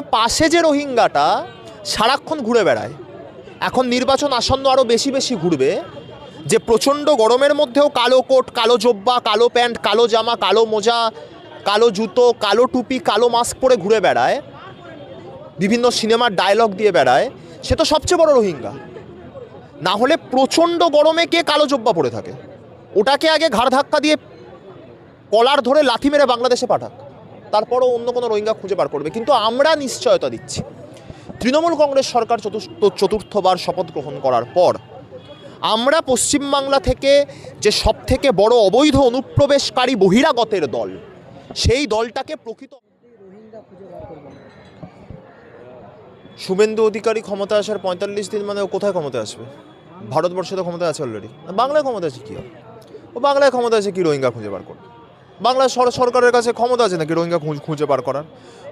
পাশে যে রোহিঙ্গাটা সারাক্ষণ ঘুরে বেড়ায়। এখন নির্বাচন আসন্ন আরও বেশি বেশি ঘুরবে। যে প্রচণ্ড গরমের মধ্যেও কালো কোট, কালো জব্বা, কালো প্যান্ট, কালো জামা, কালো মোজা, কালো জুতো, কালো টুপি, কালো মাস্ক পরে ঘুরে বেড়ায়। বিভিন্ন সিনেমার ডায়লগ দিয়ে বেড়ায়। সে তো সবচেয়ে বড় রোহিঙ্গা। না হলে প্রচণ্ড গরমে কে কালো জব্বা পরে থাকে? ওটাকে আগে ঘাড় ধাক্কা দিয়ে কলার ধরে লাথি মেরে বাংলাদেশে পাঠাক। তারপরও অন্য কোনো রোহিঙ্গা খুঁজে বার করবে। কিন্তু আমরা নিশ্চয়তা দিচ্ছি। তৃণমূল কংগ্রেস সরকার চতুর্থ চতুর্থবার শপথ গ্রহণ করার পর আমরা পশ্চিমবাংলা থেকে যে সব থেকে বড় অবৈধ অনুপ্রবেশকারী বহিরাগতের দল, সেই দলটাকে প্রকৃত শুভেন্দু অধিকারী ক্ষমতা আসার পঁয়তাল্লিশ দিন মানে ও কোথায় ক্ষমতা আসবে? ভারতবর্ষে তো ক্ষমতা আছে অলরেডি বাংলায় ক্ষমতা আছে কী ও? বাংলায় ক্ষমতা আছে কি রোহিঙ্গা খুঁজে বার করবে বাংলা সর- সরকারের কাছে ক্ষমতা আছে নাকি রোহিঙ্গা খুঁজ- বার করার?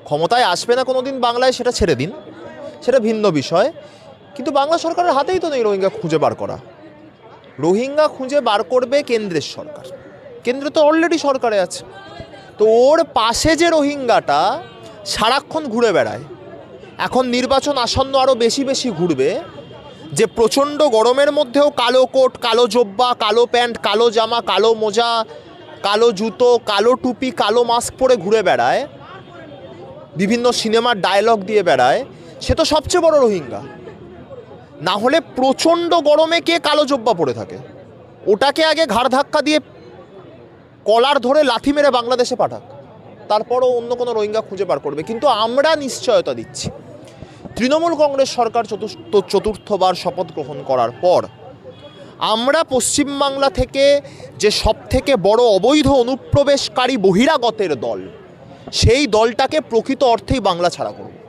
ক্ষমতায় আসবে না কোনো দিন বাংলায় সেটা ছেড়ে দিন। সেটা ভিন্ন বিষয়। কিন্তু বাংলা সরকারের হাতেই তো নেই রোহিঙ্গা খুঁজে বার করা। রোহিঙ্গা খুঁজে বার করবে কেন্দ্রের সরকার। কেন্দ্র তো অলরেডি সরকারে আছে। তো ওর পাশে যে রোহিঙ্গাটা, সারাক্ষণ ঘুরে বেড়ায়। এখন নির্বাচন আসন্ন আরও বেশি বেশি ঘুরবে। যে প্রচণ্ড গরমের মধ্যেও কালো কোট, কালো জব্বা, কালো প্যান্ট, কালো জামা, কালো মোজা কালো জুতো, কালো টুপি, কালো মাস্ক পরে ঘুরে বেড়ায়। বিভিন্ন সিনেমার ডায়লগ দিয়ে বেড়ায়। সে তো সবচেয়ে বড় রোহিঙ্গা। না হলে প্রচণ্ড গরমে কে কালো জব্বা পরে থাকে? ওটাকে আগে ঘাড় ধাক্কা দিয়ে কলার ধরে লাথি মেরে বাংলাদেশে পাঠাক। তারপরও অন্য কোনো রোহিঙ্গা খুঁজে বার করবে। কিন্তু আমরা নিশ্চয়তা দিচ্ছি। তৃণমূল কংগ্রেস সরকার চতুর্থ চতুর্থবার শপথ গ্রহণ করার পর আমরা পশ্চিমবাংলা থেকে যে সব থেকে বড় অবৈধ অনুপ্রবেশকারী বহিরাগতের দল, সেই দলটাকে প্রকৃত অর্থেই বাংলা ছাড়া করব।